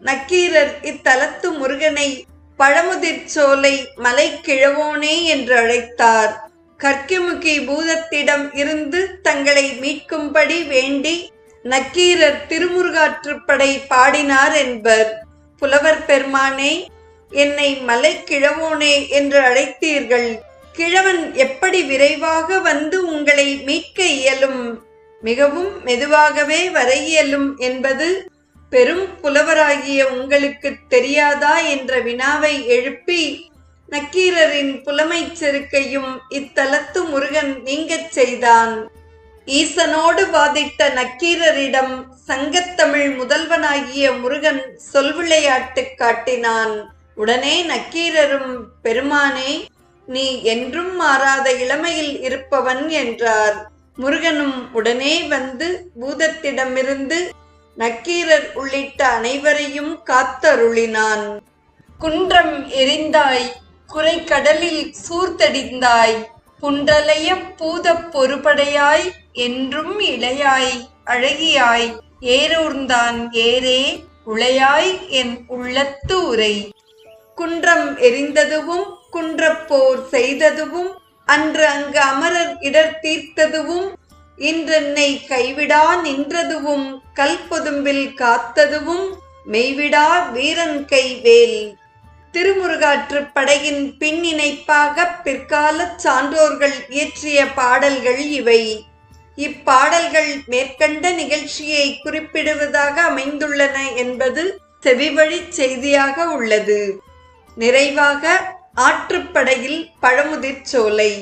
நக்கீரர் இத்தலத்து முருகனை பழமுதிர் சோலை மலை கிழவோனே என்று அழைத்தார். கற்கிமுகி பூதத்திடம் இருந்து தங்களை மீட்கும்படி வேண்டி நக்கீரர் திருமுருகாற்றுப்படை பாடினார் என்பர். புலவர் பெருமானே என்னை மலை கிழவோனே என்று அழைத்தீர்கள். கிழவன் எப்படி விரைவாக வந்து உங்களை மீட்க இயலும்? மிகவும் மெதுவாகவே வர இயலும் என்பது பெரும் புலவராகிய உங்களுக்கு தெரியாதா என்ற வினாவை எழுப்பி நக்கீரரின் புலமைச் செருக்கையும் இத்தலத்து முருகன் நீங்கச் செய்தான். ஈசனோடு வாதிட்ட நக்கீரரிடம் சங்கத்தமிழ் முதல்வனாகிய முருகன் சொல்விளையாட்டு காட்டினான். உடனே நக்கீரரும் பெருமானே நீ என்றும் மாறாத இளமையில் இருப்பவன் என்றார். முருகனும் உடனே வந்து பூதத்திடமிருந்து நக்கீரர் உள்ளிட்ட அனைவரையும் காத்தருளினான். குன்றம் எரிந்தாய் குறைக்கடலில் சூர்த்தடிந்தாய் புண்டலைய பூதப் பொறுபடையாய் என்றும் இளையாய் அழகியாய் ஏரூர்ந்தான் ஏரே உளையாய் என் உள்ளத்து உரை. குன்றம் எரிந்ததுவும் குன்றப்போர் செய்ததுவும் அன்று அங்கு அமரர் இடர் தீர்த்ததுவும் இன்றென்னை கைவிடா நின்றதுவும் கல்பொதும்பில் காத்ததுவும் மெய்விடா வீரன் கைவேல். திருமுருகாற்றுப் படையின் பின் இணைப்பாக பிற்காலச் சான்றோர்கள் இயற்றிய பாடல்கள் இவை. இப்பாடல்கள் மேற்கண்ட நிகழ்ச்சியை குறிப்பிடுவதாக அமைந்துள்ளன என்பது செவிவழிச் செய்தியாக உள்ளது. நிறைவாக ஆற்றுப்படையில் பழமுதிர்ச்சோலை